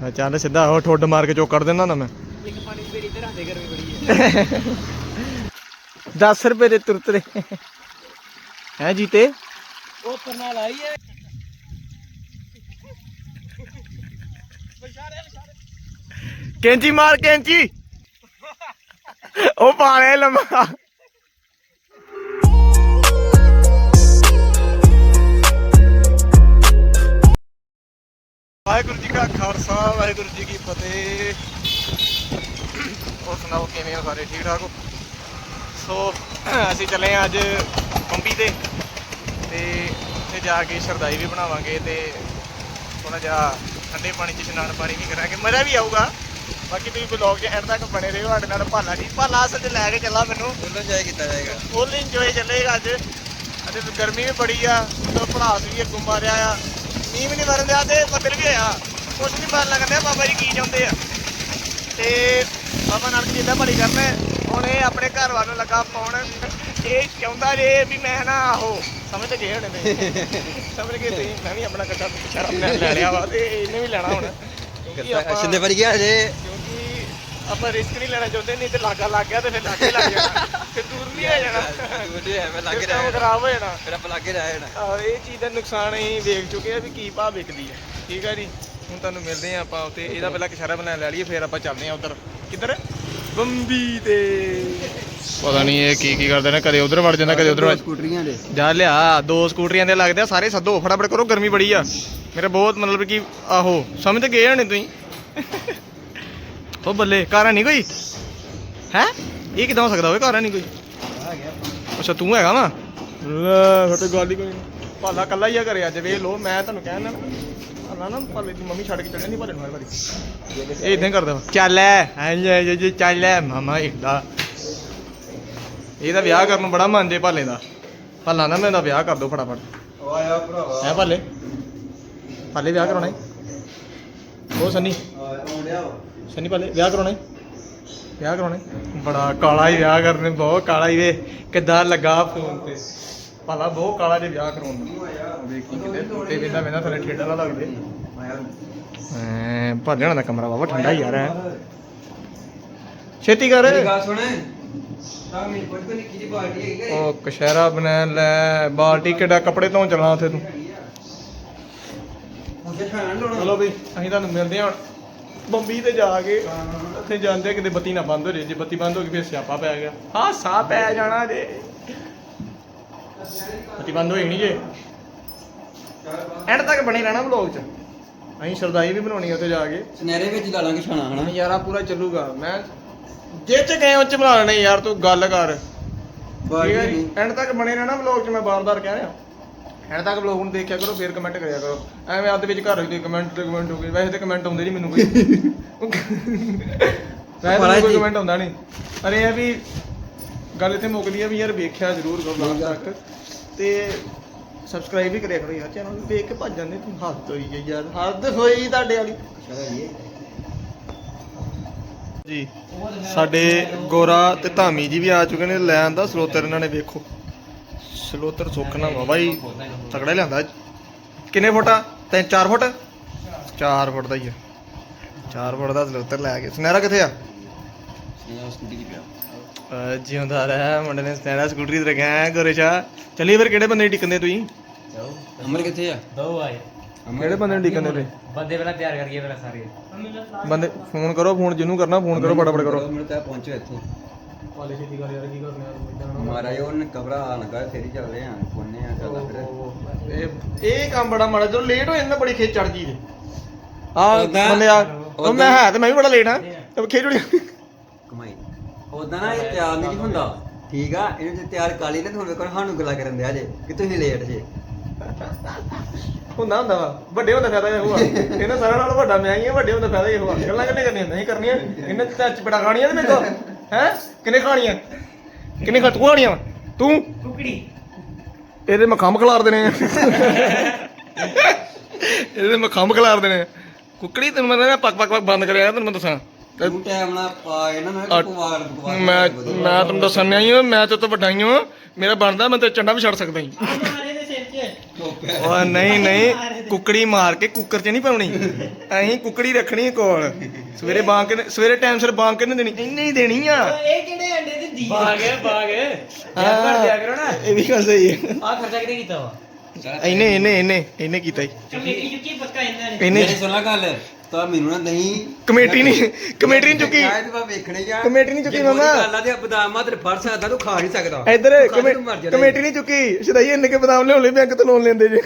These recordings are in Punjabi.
ਮੈਂ ਚੱਲ ਸਿੱਧਾ ਉਹ ਠੁੱਡ ਮਾਰ ਕੇ ਚੋਕ ਕੱਢ ਦਿੰਦਾ ਨਾ ਮੈਂ। ਇੱਕ ਪਾਣੀ ਦੀ ਤੇ ਰੱਖ ਦੇ ਗਰਮੀ ਬੜੀ ਹੈ 10 ਰੁਪਏ ਦੇ ਤੁਰਤਰੇ। ਹੈ ਜੀਤੇ? ਉਹ ਪਰਨਾ ਲਾਈ ਹੈ ਕੈਂਚੀ ਮਾਰ ਕੈਂਚੀ। ਉਹ ਪਾਲੇ ਲੰਮਾ। ਵਾਹਿਗੁਰੂ ਜੀ ਕਾ ਖਾਲਸਾ ਵਾਹਿਗੁਰੂ ਜੀ ਕੀ ਫਤਿਹ। ਹੋਰ ਸੁਣਾਓ ਕਿਵੇਂ ਹੋ ਸਾਰੇ? ਠੀਕ ਠਾਕ ਹੋ? ਸੋ ਅਸੀਂ ਚੱਲੇ ਹਾਂ ਅੱਜ ਬੰਬੀ ਤੇ। ਤੇ ਉੱਥੇ ਜਾ ਕੇ ਸ਼ਰਦਾਈ ਵੀ ਬਣਾਵਾਂਗੇ ਤੇ ਥੋੜਾ ਜਿਹਾ ਠੰਡੇ ਪਾਣੀ 'ਚ ਇਸ਼ਨਾਨ ਪਾਣੀ ਵੀ ਕਰਾਂਗੇ। ਮਜ਼ਾ ਵੀ ਆਊਗਾ। ਬਾਕੀ ਤੁਸੀਂ ਵਲੌਗ 'ਚ ਐਂਡ ਤੱਕ ਬਣੇ ਰਹੋ ਸਾਡੇ ਨਾਲ ਭਾਲਾ ਜੀ। ਭਾਲਾ ਅਸਲ 'ਚ ਲੈ ਕੇ ਚੱਲਾ ਮੈਨੂੰ। ਉਹਨਾਂ ਜਾਇ ਕੀਤਾ ਜਾਏਗਾ। ਫੁੱਲ ਇੰਜੋਏ ਚੱਲੇਗਾ ਅੱਜ। ਅੱਜ ਤੇ ਗਰਮੀ ਵੀ ਬੜੀ ਆ ਤੇ ਭੜਾਸ ਵੀ ਅੱਗੋਂ ਮਾਰਿਆ ਆ। ਮੀਂਹ ਵੀ ਨਹੀਂ ਵਰਨ ਦਿਆ ਤੇ ਬੱਦਲ ਵੀ ਹੋਇਆ ਕੁਛ ਨਹੀਂ ਪਤਾ ਲੱਗਦਾ ਬਾਬਾ ਜੀ ਕੀ ਚਾਹੁੰਦੇ ਆ। ਤੇ ਬਾਬਾ ਨਾਨਕ ਜੀ ਦਾ ਭਲੀ ਕਰਨਾ। ਹੁਣ ਇਹ ਆਪਣੇ ਘਰ ਵੱਲ ਲੱਗਾ ਪਾਉਣ। ਇਹ ਚਾਹੁੰਦਾ ਜੇ ਵੀ ਮੈਂ ਨਾ ਆਹੋ ਸਮਝ ਗਏ ਹੋਣੇ ਨੇ ਸਮਝ ਗਏ ਤੁਸੀਂ ਮੈਂ ਵੀ ਆਪਣਾ ਕੱਟਾ ਨਾਲ ਲੈ ਲਿਆ ਵਾ ਤੇ ਇਹਨੇ ਵੀ ਲੈਣਾ ਹੁਣ। ਕਿਉਂਕਿ ਆਪਾਂ- ਛਿੰਦੇ ਵਰ ਗਿਆ ਜੇ ਕਿਉਂਕਿ ਆਪਾਂ ਰਿਸਕ ਨਹੀਂ ਲੈਣਾ ਚਾਹੁੰਦੇ ਨਹੀਂ ਤੇ ਲਾਗਾ ਲੱਗ ਗਿਆ ਤੇ ਫਿਰ ਲਾਗੇ ਲੱਗ ਜਾਣਾ। ਨਹੀਂ ਹੋ ਜਾਣਾ ਦੂਰ ਐਵੇਂ ਲੱਗ ਰਿਹਾ ਹੈ। ਖਰਾਬ ਹੋ ਜਾਣਾ। ਫਿਰ ਆਪਾਂ ਲੱਗੇ ਰਹਿ ਜਾਣਾ ਆਹ, ਇਹ ਚੀਜ਼ ਦਾ ਨੁਕਸਾਨ ਅਸੀਂ ਵੇਖ ਚੁੱਕੇ ਆ ਵੀ ਕੀ ਭਾਅ ਵਿਕਦੀ ਹੈ। ਠੀਕ ਆ ਜੀ? ਹੁਣ ਤੁਹਾਨੂੰ ਮਿਲਦੇ ਆ ਆਪਾਂ ਉੱਤੇ ਇਹਦਾ ਪਹਿਲਾਂ ਕਿਸ਼ਾਰਾ ਬਣਾ ਲੈ ਲਈਏ ਫਿਰ ਆਪਾਂ ਚੱਲਦੇ ਆ ਉਧਰ। ਕਿੱਧਰ? ਬੰਬੀ ਤੇ। ਪਤਾ ਨਹੀਂ ਇਹ ਕੀ ਕੀ ਕਰਦੇ ਨੇ ਕਦੇ ਉਧਰ ਵੜ ਜਾਂਦਾ ਕਦੇ ਉਧਰ ਸਕੂਟਰੀਆਂ ਦੇ। ਜਾ ਲਿਆ ਦੋ ਸਕੂਟਰੀਆਂ ਦੇ ਲੱਗਦੇ ਆ ਸਾਰੇ ਸੱਦੋ ਫਟਾਫਟ ਕਰੋ ਗਰਮੀ ਬੜੀ ਆ। ਮੇਰੇ ਬਹੁਤ ਮਤਲਬ ਕਿ ਆਹੋ ਸਮਝ ਗਏ ਹੋਣੇ ਤੁਸੀਂ? ਉਹ ਬੱਲੇ ਕਾਰਾਂ ਨਹੀਂ ਕੋਈ? ਹੈ? ਇਹ ਕਿਦਾਂ ਹੋ ਸਕਦਾ ਹੋਵੇ ਕਾਰਾਂ ਨਹੀਂ ਕੋਈ? ਅੱਛਾ ਤੂੰ ਹੈਗਾ ਵਾ? ਲੈ ਫਟੇ ਗੱਲ ਹੀ ਕੋਈ ਨਹੀਂ। ਭਾਲਾ ਕੱਲਾ ਹੀ ਆ ਘਰੇ ਅੱਜ ਵੇਖ ਲੋ ਮੈਂ ਤੁਹਾਨੂੰ ਕਹਿਣਾ ਨਾ ਭਾਲਾ ਨਾ ਭਾਲੇ ਦੀ ਮੰਮੀ ਛੱਡ ਕੇ ਚੱਲਣੀ ਨਹੀਂ ਭਾਲੇ ਨੂੰ ਹਰ ਵਾਰੀ। ਇਹ ਇਦਾਂ ਕਰਦਾ ਵਾ। ਚੱਲ ਐ ਜੇ ਜੇ ਚੱਲ ਐ ਮਾਮਾ ਇਹਦਾ ਇਹਦਾ ਵਿਆਹ ਕਰਨ ਨੂੰ ਬੜਾ ਮਨ ਜੇ ਭਾਲੇ ਦਾ। ਭਾਲਾ ਨਾ ਮੈਂ ਦਾ ਵਿਆਹ ਕਰ ਦੋ ਫਟਾਫਟ। ਆਇਆ ਭਰਾਵਾ ਹੈ ਭਾਲੇ? ਭਾਲੇ ਵਿਆਹ ਕਰਾਉਣਾ ਈ? ਉਹ ਸੰਨੀ? ਸੰਨੀ ਭਾਲੇ ਵਿਆਹ ਕਰਾਉਣਾ ਈ? ਵਿਆਹ ਕਰਾਉਣਾ? ਬੜਾ ਕਾਲਾ ਹੀ ਵਿਆਹ ਕਰਨੇ ਬਹੁਤ ਕਾਲਾ ਹੀ ਵੇ। ਕਿੱਦਾਂ ਲੱਗਾ ਫੋਨ ਤੇ? ਭਾਲਾ ਬਹੁਤ ਕਾਲਾ ਜੇ ਵਿਆਹ ਕਰਾਉਣ ਦਾ ਵੇਖੀ ਕਿਤੇ ਤੇ ਵੇਂਦਾ ਵੇਂਦਾ ਥੱਲੇ ਠੇਡਾ ਨਾ ਲੱਗਦੇ ਐ ਭਾਲਣਾ ਦਾ ਕਮਰਾ ਬਾਬਾ ਠੰਡਾ ਯਾਰ ਹੈ ਛੇਤੀ ਕਰ। ਗੱਲ ਸੁਣ। ਉਹ ਕਸ਼ਹਿਰਾ ਬਣਾ ਲੈ ਬਾਲਟੀ ਕਿੱਡਾ ਕੱਪੜੇ ਧੋਣ ਚੱਲਣਾ ਉੱਥੇ ਤੂੰ। ਚਲੋ ਵੀ ਅਸੀਂ ਤੁਹਾਨੂੰ ਮਿਲਦੇ ਹਾਂ ਬੰਬੀ ਤੇ ਜਾ ਕੇ ਉੱਥੇ ਜਾਂਦੇ ਕਿਤੇ ਬੱਤੀ ਨਾ ਬੰਦ ਹੋ ਜੇ ਜੇ ਬੱਤੀ ਬੰਦ ਹੋ ਗਈ ਫਿਰ ਸਿਆਪਾ ਪੈ ਗਿਆ। ਹਾਂ ਸਾਹ ਪੈ ਜਾਣਾ ਜੇ। ਬੱਤੀ ਬੰਦ ਹੋਈ ਨਹੀਂ ਜੇ। ਐਂਡ ਤੱਕ ਬਣੇ ਰਹਿਣਾ ਵਲੌਗ 'ਚ। ਅਸੀਂ ਸ਼ਰਦਾਈ ਵੀ ਬਣਾਉਣੀ ਉੱਥੇ ਜਾ ਕੇ। ਸੁਨਹਿਰੇ ਵਿੱਚ ਲਾ ਲਾਂਗੇ ਛਾਣਾ ਹਨਾ? ਨਜ਼ਾਰਾ ਪੂਰਾ ਚੱਲੂਗਾ। ਮੈਂ ਜੇ ਚ ਗਏ ਉੱਚ ਬਣਾ ਲੈਣੇ ਯਾਰ ਤੂੰ ਗੱਲ ਕਰ। ਨਹੀਂ। ਐਂਡ ਤੱਕ ਬਣੇ ਰਹਿਣਾ ਵਲੌਗ 'ਚ ਮੈਂ ਬਾਰ-ਬਾਰ ਕਹਿ ਰਿਹਾ। ਐਂਡ ਤੱਕ ਵਲੌਗ ਨੂੰ ਦੇਖਿਆ ਕਰੋ ਫੇਰ ਕਮੈਂਟ ਕਰਿਆ ਕਰੋ। ਐਵੇਂ ਅੱਧ ਵਿੱਚ ਘਰ ਹੋਈ ਕਮੈਂਟ ਤੇ ਕਮੈਂਟ ਹੋ ਗਏ ਵੈਸੇ ਤੇ ਕਮੈਂਟ ਆਉਂਦੇ ਨਹੀਂ ਮੈਨੂੰ ਕੋਈ। ਵੈਸੇ ਤਾਂ ਕੋਈ। ਕਮੈਂਟ ਆਉਂਦਾ ਨਹੀਂ ਪਰ ਇਹ ਹੈ ਵੀ ਗੱਲ ਇੱਥੇ ਮੁੱਕਦੀ ਹੈ ਵੀ ਯਾਰ ਵੇਖਿਆ ਜ਼ਰੂਰ ਕਰੋ ਲਾਸਟ ਤੱਕ। ਤੇ ਸਬਸਕ੍ਰਾਈਬ ਵੀ ਕਰਿਆ ਕਰੋ ਯਾਰ ਚੈਨਲ ਨੂੰ। ਦੇਖ ਕੇ ਭੱਜ ਜਾਂਦੇ ਤੂੰ। ਹੱਦ ਹੋਈ ਯਾਰ। ਹੱਦ ਹੋਈ ਤੁਹਾਡੇ ਵਾਲੀ। ਜੀ। ਸਾਡੇ ਗੋਰਾ ਤੇ ਧਾਮੀ ਜੀ ਵੀ ਆ ਚੁੱਕੇ ਨੇ। ਲੈਣ ਦਾ ਸਲੋਤਰ ਇਹਨਾਂ ਨੇ ਵੇਖੋ। ਸਲੋਤਰ ਸੁੱਖਣਾ ਵਾ ਬਾਈ ਤਕੜਾ ਲਿਆਂਦਾ। ਕਿੰਨੇ ਫੁੱਟ ਆ? ਤਿੰਨ 4 ਫੁੱਟ? 4 ਫੁੱਟ ਦਾ ਹੀ ਆ। 4 ਫੁੱਟ ਦਾ ਸਲੋਤਰ ਲੈ ਕੇ। ਸੁਨਹਿਰਾ ਕਿੱਥੇ ਆ? ਜਿਉਂਦਾ ਰਹਿ ਮੁੰਡੇ ਨੇ ਸੁਨਹਿਰਾ ਸਕੂਟਰੀ ਤੇ ਰੱਖਿਆ ਗੋਰੇ ਸ਼ਾ ਚੱਲੀਏ ਫਿਰ ਕਿਹੜੇ ਬੰਦੇ ਟਿਕਦੇ ਤੁਸੀਂ? ਅਮਰ ਕਿੱਥੇ ਆ? ਦੋ ਆਏ। ਕਿਹੜੇ ਬੰਦੇ ਨੂੰ ਟਿਕਦੇ ਤੁਸੀਂ? ਬੰਦੇ ਪਹਿਲਾਂ ਤਿਆਰ ਕਰੀਏ ਪਹਿਲਾਂ ਸਾਰੇ। ਬੰਦੇ ਫੋਨ ਕਰੋ ਫੋਨ ਜਿਹਨੂੰ ਕਰਨਾ ਫੋਨ ਕਰੋ ਫਟਾਫਟ ਕਰੋ। ਮੇਰੇ ਤਾਂ ਪਹੁੰਚੋ ਇੱਥੇ। ਕਾਲੇ ਛੇਤੀ ਕਰ ਯਾਰ ਕੀ ਕਰਨਾ ਮਹਾਰਾਜ ਉਹਨੇ ਕਬਰਾ ਲਗਾ ਫੇਰ ਹੀ ਚੱਲਦੇ ਆ ਕੋਨੇ ਆ ਚੱਲ ਫਿਰ। ਇਹ ਇਹ ਕੰਮ ਬੜਾ ਮਾੜਾ ਜਦੋਂ ਲੇਟ ਹੋ ਜਾਂਦਾ ਬੜੀ ਖੇਚ ਚੜ ਜੇ ਆ ਬੰਦੇ ਆ ਉਹ ਮੈਂ ਹੈ ਤੇ ਮੈਂ ਵੀ ਬੜਾ ਲੇਟ ਆ ਤੇ ਖੇਚ ਉੜੀ ਕਮਾਈ। ਉਦਾਂ ਨਾ ਇਹ ਤਿਆਰ ਨਹੀਂ ਹੁੰਦਾ। ਠੀਕ ਆ ਇਹਨੂੰ ਜੇ ਤਿਆਰ ਕਾਲੀ ਨਾ ਤੁਹਾਨੂੰ ਵੇਖੋ ਸਾਨੂੰ ਗੱਲਾਂ ਕਰਨ ਦਿਆ ਜੇ ਕਿ ਤੁਸੀਂ ਲੇਟ ਜੇ। ਹੁੰਦਾ ਹੁੰਦਾ ਵਾ। ਵੱਡੇ ਹੁੰਦਾ ਫਾਇਦਾ ਇਹ ਹੋਆ ਇਹਨਾਂ ਸਾਰਿਆਂ ਨਾਲੋਂ ਵੱਡਾ ਮੈਂ ਹੀ ਆ ਵੱਡੇ ਹੁੰਦਾ ਫਾਇਦਾ ਇਹ ਹੋਆ ਗੱਲਾਂ ਕਿੰਨੇ ਕਰਨੀਆਂ ਨਹੀਂ ਕਰਨੀਆਂ। ਇਹਨਾਂ ਤੇ ਟੱਚ ਬੜਾ ਖਾਣੀਆਂ ਤੇ ਮੇਰੇ ਕੋਲ। ਹੈ? ਕਿੰਨੇ ਖਾਣੀਆਂ? ਕਿੰਨੇ ਖਾ ਤੂੰ ਖਾਣੀਆਂ? ਵਾਂ? ਤੂੰ? ਕੁਕੜੀ। ਇਹਦੇ ਮੈਂ ਖੰਭ ਖਿਲਾਰ ਦੇਣੇ ਆ। ਇਹਦੇ ਮੈਂ ਖੰਭ ਖਿਲਾਰ ਦੇਣੇ ਆ। ਕੁੱਕੜੀ ਤੈਨੂੰ ਮੈਂ ਨਾ ਪੱਕ ਪੱਕ ਪੱਕ ਬੰਦ ਕਰਿਆ ਤੈਨੂੰ ਮੈਂ ਦੱਸਾਂ। ਤੇ ਤੂੰ ਟਾਈਮ ਨਾਲ ਪਾ ਇਹਨਾਂ ਨੂੰ ਪਵਾਰ ਪਵਾਰ ਮੈਂ ਮੈਂ ਤੁਹਾਨੂੰ ਦੱਸਣ ਨਹੀਂ ਆ ਮੈਂ ਤੇ ਤੋਂ ਵੱਡਾ ਹੀ ਹਾਂ ਮੇਰਾ ਬਣਦਾ ਮੈਂ ਤੇ ਚੰਡਾ ਵੀ ਛੱਡ ਸਕਦਾ ਹੀ ਮਾਰੇ ਉਹ ਨਹੀਂ ਨਹੀਂ। ਕੁੱਕੜੀ ਮਾਰ ਕੇ ਕੁੱਕਰ 'ਚ ਨਹੀਂ ਪਾਉਣੀ। ਅਸੀਂ ਕੁੱਕੜੀ ਰੱਖਣੀ ਹੈ ਕੋਲ। ਸਵੇਰੇ ਬਾਂਗ ਕੇ ਸਵੇਰੇ ਟਾਈਮ ਸਿਰ ਬਾਂਗ ਕੇ ਨਹੀਂ ਦੇਣੀ? ਇੰਨੇ ਹੀ ਦੇਣੀ ਆ। ਇਹ ਕਿਹੜੇ ਅੰਡੇ ਦਿੰਦੀ ਬਾਗ ਬਾਗ ਹਾਂ। ਕਰ ਦਿਆ ਕਰੋ ਨਾ। ਇਹ ਵੀ ਗੱਲ ਸਹੀ ਹੈ। ਆ ਖਰਚਾ ਕਿਤੇ ਕੀਤਾ ਵਾ? ਇਹਨੇ ਇਹਨੇ ਇਹਨੇ ਇਹਨੇ ਕੀਤਾ ਹੀ। ਚੁੱਕੀ ਚੁੱਕੀ ਪੱਕਾ ਇਹਨਾਂ ਨੇ। ਇਹਨੇ ਮੇਰੀ ਸੁਣਾ ਗੱਲ। ਤਾਂ ਮੈਨੂੰ ਨਾ ਨਹੀਂ ਕਮੇਟੀ ਨਹੀਂ ਕਮੇਟੀ ਨਹੀਂ ਚੁੱਕੀ। ਸ਼ਾਇਦ ਮੈਂ ਵੇਖਣੇ ਆ। ਕਮੇਟੀ ਨਹੀਂ ਚੁੱਕੀ ਜੇ ਮਾਮਾ। ਗੱਲ ਤੇ ਬਦਾਮਾਂ ਤੇ ਫੜ ਸਕਦਾ ਤੂੰ ਖਾ ਨਹੀਂ ਸਕਦਾ। ਇੱਧਰ ਤੂੰ ਖਾ ਕੇ ਤੂੰ ਮਰ ਕਮੇ- ਜਾਣਾ। ਕਮੇਟੀ ਨਹੀਂ ਚੁੱਕੀ। ਸਦਾਈ ਇੰਨੇ ਕੇ ਬਦਾਮ ਲਿਆਉਣ ਲਈ ਬੈਂਕ ਤੋਂ ਲੋਨ ਲੈਂਦੇ ਜੇ।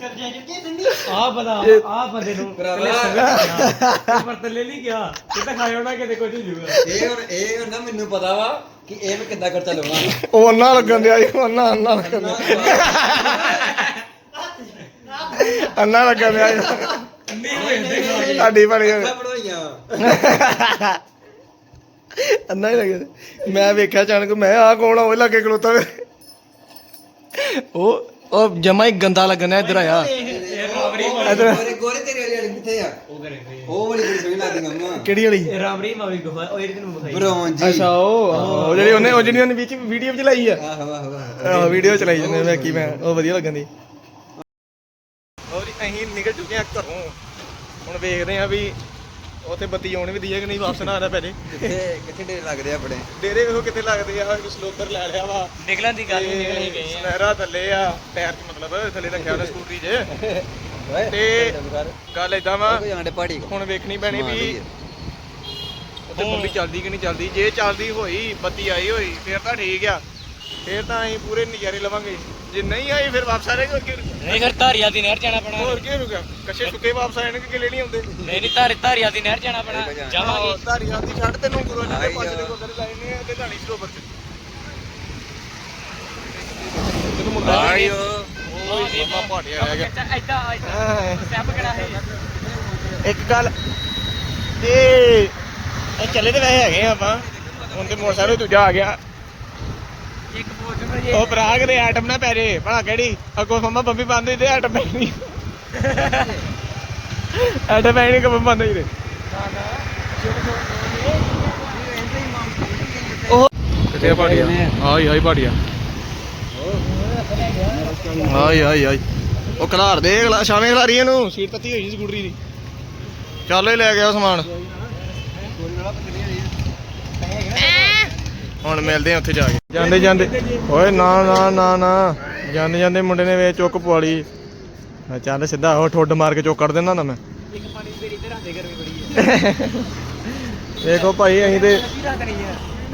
ਕਰਜ਼ਾ ਚੁੱਕੀ ਦਿੰਦੀ? ਆ ਬਦਾ ਆ ਬੰਦੇ ਨੂੰ ਭਰਾਵਾ। ਪਰ ਥੱਲੇ ਨਹੀਂ ਗਿਆ। ਕਿਤੇ ਖਾਇਓ ਨਾ ਕਿਤੇ ਕੁਝ ਹੋ ਜਾਊਗਾ ਇਹ ਹੁਣ ਇਹ ਹੁਣ ਨਾ ਮੈਨੂੰ ਪਤਾ ਵਾ ਕਿ ਇਹ ਮੈਂ ਕਿੱਦਾਂ ਖਰਚਾ ਲਾਉਣਾ ਉਹ ਅੰਨਾ ਲੱਗਣ ਦਿਆ ਜੀ ਅੰਨਾ ਅੰਨਾ ਲੱਗਣ ਦਿਆ। ਅੰਨਾ ਲੱਗਣ ਦਿਆ ਜੀ ਤੁਹਾਡੀ ਬਣੀ ਬਣਾਈਆਂ। ਅੰਨਾ ਹੀ ਲੱਗਿਆ ਮੈਂ ਵੇਖਿਆ ਅਚਾਨਕ ਮੈਂ ਆ ਕੌਣ ਆ? ਉਹ ਲਾਗੇ ਖਲੋਤਾ ਉਹ ਉਹ ਜਮਾ ਹੀ ਗੰਦਾ ਲੱਗਣਾ ਇੱਧਰ ਆਇਆ। ਗੋਰੇ ਗੋਰੇ ਤੇਰੇ ਵਾਲੀ ਵਾਲੀ ਕਿੱਥੇ ਆ? ਉਹ ਕਰੇ ਉਹ ਵਾਲੀ ਬੜੀ ਸੋਹਣੀ ਲੱਗਦੀ ਮੰਮਾ। ਕਿਹੜੀ ਵਾਲੀ? ਰਾਮਰੀ ਮਾਵੀ ਗੁਫਾ ਉਹ ਇਹਦੇ ਨੂੰ ਵਿਖਾਈ। ਬਰੌਨ ਜੀ। ਅੱਛਾ ਉਹ ਉਹ ਜਿਹੜੀ ਉਹਨੇ ਉਹ ਜਿਹੜੀ ਉਹਨੇ ਵਿੱਚ ਵੀਡੀਓ ਚ ਲਾਈ ਆ। ਆਹ ਵਾਹ ਵਾਹ ਆਹ ਵੀਡੀਓ ਚਲਾਈ ਜਾਂਦੇ ਮੈਂ ਕੀ ਮੈਂ। ਉਹ ਵਧੀਆ ਲੱਗਣ ਦੀ ਚੁੱਕੇ ਆ ਘਰੋਂ। ਹੁਣ ਵੇਖਦੇ ਆ ਵੀ ਉੱਥੇ ਬੱਤੀ ਆਉਣੀ ਵੀ ਦੀ ਹੈ ਕਿ ਨਹੀਂ ਵਾਪਸ ਨਾ ਆਣਾ ਪੈ ਜੇ ਕਿੱਥੇ ਕਿੱਥੇ ਡੇ ਲੱਗਦੇ ਆ ਬੜੇ ਡੇਰੇ ਵੇਖੋ ਕਿੱਥੇ ਲੱਗਦੇ ਆ ਸਲੋਪਰ ਲੈ ਲਿਆ ਵਾ। ਨਿਕਲਣ ਦੀ ਗੱਲ ਹੀ ਨਿਕਲ ਹੀ ਗਏ ਆ। ਸੁਨਹਿਰਾ ਥੱਲੇ ਆ ਪੈਰ 'ਚ ਮਤਲਬ ਥੱਲੇ ਰੱਖਿਆ ਉਹਨੇ ਸਕੂਟਰੀ 'ਚ। ਤੇ ਗੱਲ ਏਦਾਂ ਵਾ ਕੋਈ ਆਂਡੇ ਪਹਾੜੀ ਕੋ। ਹੁਣ ਵੇਖਣੀ ਪੈਣੀ ਵੀ ਉੱਥੇ ਬੰਬੀ ਚੱਲਦੀ ਕਿ ਨਹੀਂ ਚੱਲਦੀ ਜੇ ਚੱਲਦੀ ਹੋਈ ਬੱਤੀ ਆਈ ਹੋਈ ਫਿਰ ਤਾਂ ਠੀਕ ਆ। ਫਿਰ ਤਾਂ ਅਸੀਂ ਪੂਰੇ ਨਜ਼ਾਰੇ ਲਵਾਂਗੇ। ਜੇ ਨਹੀਂ ਆਈ ਫਿਰ ਵਾਪਸ ਆ ਰਹੇ ਹੋਰ ਕੀ ਨਹੀਂ? ਫਿਰ ਧਾਰੀਆ ਦੀ ਨਹਿਰ ਜਾਣਾ ਪੈਣਾ। ਹੋਰ ਕੀ ਹੋਊਗਾ ਕੱਛੇ ਸੁੱਕੇ ਵਾਪਸ ਆ ਜਾਣਗੇ ਕਿ ਕਿਲੇ ਨਹੀਂ ਆਉਂਦੇ? ਨਹੀਂ ਨਹੀਂ ਧਾਰੀ ਧਾਰੀਆ ਦੀ ਨਹਿਰ ਜਾਣਾ ਪੈਣਾ। ਜਾਵਾਂਗੇ। ਧਾਰੀ ਦੀ ਛੱਡ ਤੈਨੂੰ ਗੁਰੂ ਜੀ ਦੇ ਪਾਸੇ ਦੇ ਜਾ। ਗੁਰਦੁਆਰੇ ਲਾਏ ਨੇ ਤੇ ਧਾਣੀ ਸਰੋਵਰ ਚ। ਤੈਨੂੰ ਮੁੰਡਾ ਆਈ ਉਹ ਓ ਮਾਮਾ ਪਾੜਿਆ ਰਹਿ ਗਿਆ। ਐਦਾਂ ਹਾਂ। ਸਟੈਪ ਕਿਹੜਾ ਹੈ ਇੱਕ ਗੱਲ ਤੇ ਇਹ ਚੱਲੇ ਤੇ ਵੈਸੇ ਹੈਗੇ ਆ ਆਪਾਂ। ਹੁਣ ਤੇ ਮੋਟਰਸਾਈਕਲ ਦੂਜਾ ਆ ਗਿਆ। ਇੱਕ ਫੋਰਚੂਨਰ ਜੇ ਉਹ ਭਰਾ ਕਿਤੇ ਆਟਮ ਨਾ ਪੈ ਜੇ ਭਲਾ ਕਿਹੜੀ? ਅੱਗੋਂ ਮੰਮਾ ਬੰਬੀ ਬੰਦ ਹੋਈ ਤੇ ਆਟਮ ਪੈ ਨਹੀਂ ਆਟਮ ਪੈ ਨਹੀਂ ਕਿ ਬੰਦ ਹੋਈ ਤੇ। ਉਹ ਕਿੱਥੇ ਆ ਪਾੜੀਆ ਆਈ ਆਈ ਪਾੜੀਆ ਆਈ ਆਈ ਆਈ ਉਹ ਖਲਾਰ ਦੇ ਅਗਲਾ ਸ਼ਾਮੇ ਖਲਾਰੀ ਇਹਨੂੰ। ਸੀਟ ਤੱਤੀ ਹੋਈ ਸੀ ਸਕੂਟਰੀ ਦੀ। ਚੱਲ ਹੀ ਲੈ ਗਿਆ ਸਮਾਨ। ਹੁਣ ਮਿਲਦੇ ਆ ਉੱਥੇ ਜਾ ਕੇ। ਜਾਂਦੇ ਜਾਂਦੇ। ਓਏ ਨਾ ਨਾ ਨਾ ਨਾ। ਜਾਂਦੇ ਜਾਂਦੇ ਮੁੰਡੇ ਨੇ ਵੇ ਚੁੱਕ ਪਵਾਲੀ। ਮੈਂ ਚੱਲ ਸਿੱਧਾ ਉਹ ਠੁੱਡ ਮਾਰ ਕੇ ਚੁੱਕ ਕੱਢ ਦਿੰਦਾ ਨਾ ਮੈਂ। ਇੱਕ ਪਾਣੀ ਦੀ ਇੱਧਰ ਆਂਦੇ ਗਰਮੀ ਬੜੀ ਹੈ ਦੇਖੋ ਭਾਈ ਅਸੀਂ ਤੇ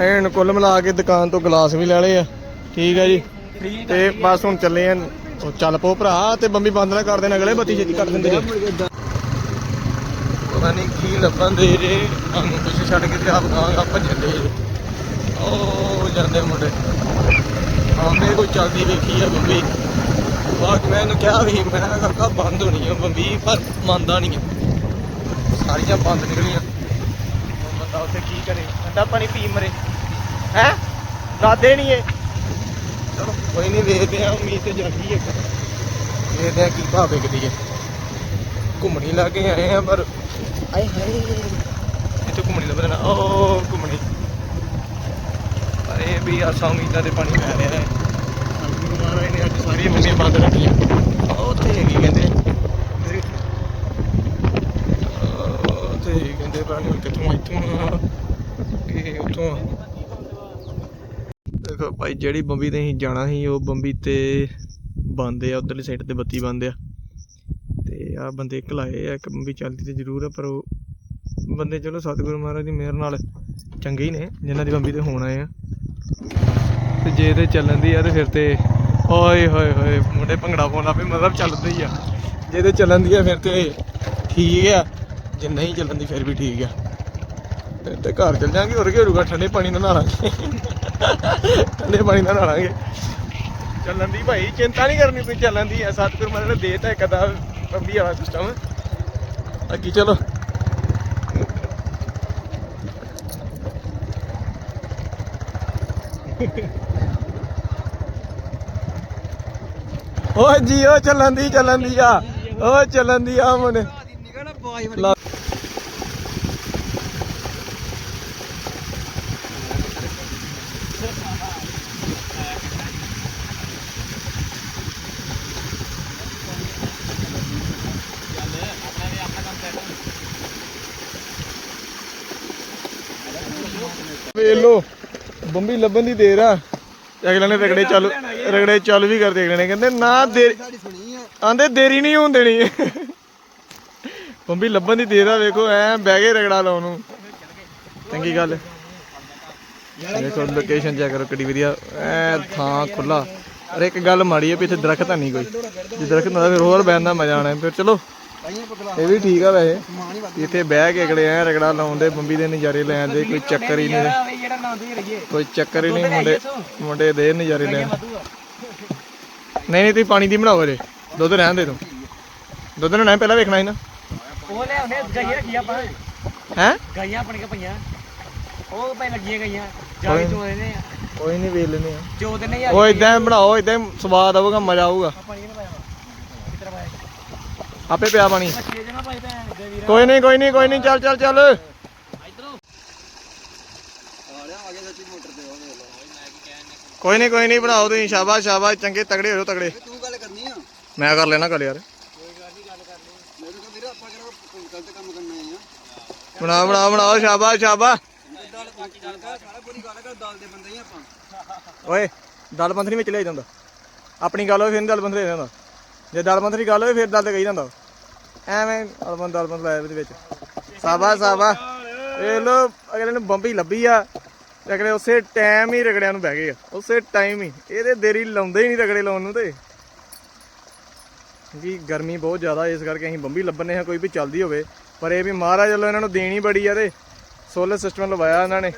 ਐਨ ਕੁੱਲ ਮਿਲਾ ਕੇ ਦੁਕਾਨ ਤੋਂ ਗਲਾਸ ਵੀ ਲੈ ਲਏ ਆ। ਠੀਕ ਆ ਜੀ। ਤੇ ਬਸ ਹੁਣ ਚੱਲੇ ਆ। ਚੱਲ ਪੋ ਭਰਾ ਤੇ ਬੰਬੀ ਬੰਦ ਨਾ ਕਰ ਦੇਣ ਅਗਲੇ ਬੱਤੀ ਛੇਤੀ ਕੱਟ ਦਿੰਦੇ ਜੇ। ਪਤਾ ਨਹੀਂ ਕੀ ਲੱਭਣ ਦੇ ਜੇ ਸਾਨੂੰ ਪਿੱਛੇ ਛੱਡ ਕੇ ਤੇ ਆਪ ਗਾਂ ਭੱਜਣ ਦੇ ਉਹ ਜਾਂਦੇ ਮੁੰਡੇ। ਆਉਂਦੇ ਕੋਈ ਚੱਲਦੀ ਵੇਖੀ ਆ ਬੰਬੀ ਬਾਕ ਮੈਂ ਇਹਨੂੰ ਕਿਹਾ ਵੀ, ਮੈਂ ਕਾਕਾ ਬੰਦ ਹੋਣੀ ਆ ਬੰਬੀ ਪਰ ਮੰਨਦਾ ਨਹੀਂ ਸਾਰੀਆਂ ਬੰਦ ਨਿਕਲੀਆਂ। ਬੰਦਾ ਉੱਥੇ ਕੀ ਕਰੇ? ਠੰਡਾ ਪਾਣੀ ਪੀ ਮਰੇ। ਹੈ? ਦਾਦੇ ਨਹੀਂ ਏ ਚਲੋ, ਕੋਈ ਨਹੀਂ, ਵੇਖਦੇ ਆ, ਉਮੀਦ ਤੇ ਜਾਂਦੀ ਹੈ ਵੇਖਦੇ ਆ ਕੀ ਭਾਅ ਵਿਕਦੀ ਹੈ ਘੁੰਮਣੀ ਲਾ ਕੇ ਆਏ ਆ, ਪਰ ਆਏ ਹਾਏ। ਇੱਥੇ ਘੁੰਮਣੀ ਲੱਭ ਨਾ ਓ ਵੀ ਆਸਾਂ ਉਮੀਦਾਂ ਤੇ ਪਾਣੀ ਪੈ ਰਿਹਾ ਹੈ। ਮਹਾਰਾਜ ਨੇ ਅੱਜ ਸਾਰੀਆਂ ਮੰਡੀਆਂ ਬੰਦ ਰੱਖੀਆਂ। ਉਹ ਉੱਥੇ ਹੈਗੀ ਕਹਿੰਦੇ। ਉੱਥੇ ਕਹਿੰਦੇ ਪਾਣੀ ਕਿੱਥੋਂ ਇੱਥੋਂ ਕਿ ਉੱਥੋਂ ਦੇਖੋ ਭਾਈ ਜਿਹੜੀ ਬੰਬੀ ਤੇ ਅਸੀਂ ਜਾਣਾ ਸੀ ਉਹ ਬੰਬੀ ਤੇ ਬੰਦ ਆ ਉਧਰਲੀ ਸਾਈਡ ਤੇ ਬੱਤੀ ਬੰਦ ਆ। ਤੇ ਆ ਬੰਦੇ ਇੱਕ ਲਾਏ ਆ ਇੱਕ ਬੰਬੀ ਚੱਲਦੀ ਤੇ ਜ਼ਰੂਰ ਆ ਪਰ ਉਹ ਬੰਦੇ ਚਲੋ ਸਤਿਗੁਰੂ ਮਹਾਰਾਜ ਦੀ ਮਿਹਰ ਨਾਲ ਚੰਗੇ ਹੀ ਨੇ ਜਿਨ੍ਹਾਂ ਦੀ ਬੰਬੀ ਤੇ ਹੋਣ ਆ। ਤੇ ਜੇ ਤੇ ਚੱਲਣ ਦੀ ਆ ਤੇ ਫਿਰ ਤੇ ਓਏ ਹੋਏ ਹੋਏ, ਮੁੰਡੇ ਭੰਗੜਾ ਪਾਉਣਾ ਵੀ ਮਤਲਬ ਚੱਲਦੇ ਹੀ ਆ। ਜੇ ਤੇ ਚੱਲਣ ਦੀ ਆ ਫਿਰ ਤੇ ਠੀਕ ਆ, ਜੇ ਨਹੀਂ ਚੱਲਣ ਦੀ ਫਿਰ ਵੀ ਠੀਕ ਆ। ਫਿਰ ਤੇ ਘਰ ਚੱਲ ਜਾਾਂਗੇ, ਹੋਰ ਕੀ ਹੋਊਗਾ, ਠੰਡੇ ਪਾਣੀ ਨਾਲ ਨਹਾਲਾਂਗੇ। ਠੰਡੇ ਪਾਣੀ ਨਾਲ ਨਹਾਲਾਂਗੇ। ਚੱਲਣ ਦੀ ਭਾਈ, ਚਿੰਤਾ ਨਹੀਂ ਕਰਨੀ ਕੋਈ ਚੱਲਣ ਦੀ ਆ, ਸਤਿਗੁਰ ਮਹਾਰਾਜ ਨੇ ਦੇਤਾ ਇੱਕ ਅਦਾ ਬੰਬੀ ਵਾਲਾ ਸਿਸਟਮ ਅੱਗੇ ਚਲੋ। ਓ ਜੀ ਓ ਚੱਲਣ ਦੀ ਚੱਲਣ ਦੀ ਆ। ਓ ਚੱਲਣ ਦੀ ਆ ਮੁੰਡੇ ਵੇਲੋ ਬੰਬੀ ਲੱਭਣ ਦੀ ਦੇਰ ਆ। ਅਗਲੇ ਨੇ ਰਗੜੇ ਚੱਲ ਰਗੜੇ ਚੱਲ ਵੀ ਕਰਦੇ ਅਗਲੇ ਨੇ। ਕਹਿੰਦੇ ਨਾ ਦੇਰ ਆਂਦੇ ਦੇਰੀ ਨਹੀਂ ਹੋਣ ਦੇਣੀ। ਬੰਬੀ ਲੱਭਣ ਦੀ ਦੇਰ ਆ ਵੇਖੋ ਐ ਬਹਿ ਕੇ ਰਗੜਾ ਲਾਉਣ ਨੂੰ। ਚੰਗੀ ਗੱਲ। ਦੇਖੋ ਲੋਕੇਸ਼ਨ ਚੈੱਕ ਕਰੋ ਕਿੱਡੀ ਵਧੀਆ ਐ ਥਾਂ ਖੁੱਲਾ ਅਰੇ ਇੱਕ ਗੱਲ ਮਾੜੀ ਹੈ ਵੀ ਇੱਥੇ ਦਰਖਤ ਨਹੀਂ ਕੋਈ। ਜੇ ਦਰਖਤ ਹੁੰਦਾ ਫਿਰ ਹੋਰ ਬਹਿਣ ਦਾ ਮਜ਼ਾ ਆਣਾ ਫਿਰ ਚਲੋ। ਇਹ ਵੀ ਠੀਕ ਆ ਵੈਸੇ। ਨਹੀਂ ਇੱਥੇ ਬਹਿ ਕੇ ਅਗਲੇ ਐ ਰਗੜਾ ਲਾਉਂਦੇ ਬੰਬੀ ਦੇ ਨਜ਼ਾਰੇ ਲੈਣ ਦੇ ਕੋਈ ਚੱਕਰ ਹੀ ਨਹੀਂ। ਨਾਂ ਕੋਈ ਚੱਕਰ ਹੀ ਨਹੀਂ ਮੁੰਡੇ ਮੁੰਡੇ ਦੇ ਨਜ਼ਾਰੇ ਲੈਣ। ਨਹੀਂ ਨਹੀਂ ਤੁਸੀਂ ਪਾਣੀ ਦੀ ਬਣਾਓ ਅਜੇ ਦੁੱਧ ਰਹਿਣ ਦੇ ਤੂੰ। ਦੁੱਧ ਨਾ ਪਹਿਲਾਂ ਵੇਖਣਾ ਸੀ ਨਾ। ਉਹ ਲੈ ਉਹਨੇ ਗਾਈਆਂ ਰੱਖੀਆਂ ਆਪਾਂ। ਹੈ? ਗਾਈਆਂ ਆਪਣੀਆਂ ਪਈਆਂ। ਉਹ ਪੈ ਲੱਗੀਆਂ ਗਈਆਂ ਜਾਲੀ ਚੋ ਆ ਕੋਈ ਨਹੀਂ ਵੇਖ ਲੈਨੇ ਆ ਚੋ ਦੇਨੇ ਯਾਰ ਉਹ ਇਦਾਂ ਬਣਾਓ ਇਦਾਂ ਸਵਾਦ ਆਊਗਾ ਮਜ਼ਾ ਆਊਗਾ ਪਾਣੀ ਕਿਹਨੇ ਪਾਇਆ ਕਿੱਧਰ ਪਾਇਆ ਆਪੇ ਪਿਆ ਪਾਣੀ। ਛੇ ਜਣਾ ਪਾਈ ਭੈਣ ਦੇ ਵੀਰ ਕੋਈ ਨਹੀਂ ਕੋਈ ਨਹੀਂ ਕੋਈ ਨਹੀਂ ਚੱਲ ਚੱਲ ਚੱਲ। ਕੋਈ ਨਹੀਂ ਕੋਈ ਨਹੀਂ ਬਣਾਓ ਤੁਸੀਂ ਸ਼ਾਬਾਸ਼ ਸ਼ਾਬਾਸ਼ ਚੰਗੇ ਤਗੜੇ ਹੋ ਜਾਓ ਤਗੜੇ। ਤੂੰ ਗੱਲ ਕਰਨੀ ਆ। ਮੈਂ ਕਰ ਲੈਣਾ ਗੱਲ ਯਾਰ। ਮੈਂ ਤਾਂ ਵੀਰ ਆਪਾਂ ਕਿਹੜਾ ਕੋਈ ਗਲਤ ਕੰਮ ਕਰਨਾ ਹੈ ਆ ਬਣਾਓ ਬਣਾਓ ਬਣਾਓ ਸ਼ਾਬਾਸ਼ ਸ਼ਾਬਾਸ਼। ਦਾਲ ਗੱਲ ਕਰ ਸਾਰਾ ਪੂਰੀ ਗੱਲ ਕਰ ਦਾਲ ਦੇ ਬੰਦੇ ਹੀ ਆਪਾਂ ਓਏ ਦਲ ਬੰਥਰੀ ਵਿੱਚ ਲਿਆ ਜਾਂਦਾ। ਆਪਣੀ ਗੱਲ ਹੋਵੇ ਫਿਰ ਦਲ ਬੰਥਰੀ ਜਾਂਦਾ। ਜੇ ਦਲ ਬੰਥਰੀ ਗੱਲ ਹੋਵੇ, ਫਿਰ ਦਲ ਤੇ ਕਹੀ ਜਾਂਦਾ। ਐਵੇਂ ਅਲਬੰਦ ਦਲ ਬੰਦ ਲਾਇਆ ਇਹਦੇ ਵਿੱਚ। ਸਾਬਾ ਸਾਬਾ ਇਹ ਲੋ, ਅਗਲੇ ਨੂੰ ਬੰਬੀ ਲੱਭੀ ਆ। ਤੇ ਅਗਲੇ ਉਸੇ ਟਾਈਮ ਹੀ ਰਗੜਿਆਂ ਨੂੰ ਬਹਿ ਗਏ ਆ। ਉਸੇ ਟਾਈਮ ਹੀ। ਇਹਦੇ ਦੇਰੀ ਲਾਉਂਦੇ ਹੀ ਨਹੀਂ ਰਗੜੇ ਲਾਉਣ ਨੂੰ ਤੇ। ਕਿਉਂਕਿ ਗਰਮੀ ਬਹੁਤ ਜ਼ਿਆਦਾ ਇਸ ਕਰਕੇ ਅਸੀਂ ਬੰਬੀ ਲੱਭਣੇ ਆ, ਕੋਈ ਵੀ ਚੱਲਦੀ ਹੋਵੇ। ਪਰ ਇਹ ਵੀ ਮਹਾਰਾਜ ਵੱਲੋਂ ਇਹਨਾਂ ਨੂੰ ਦੇਣੀ ਬੜੀ ਆ ਤੇ ਸੋਲਰ ਸਿਸਟਮ ਲਵਾਇਆ ਇਹਨਾਂ ਨੇ।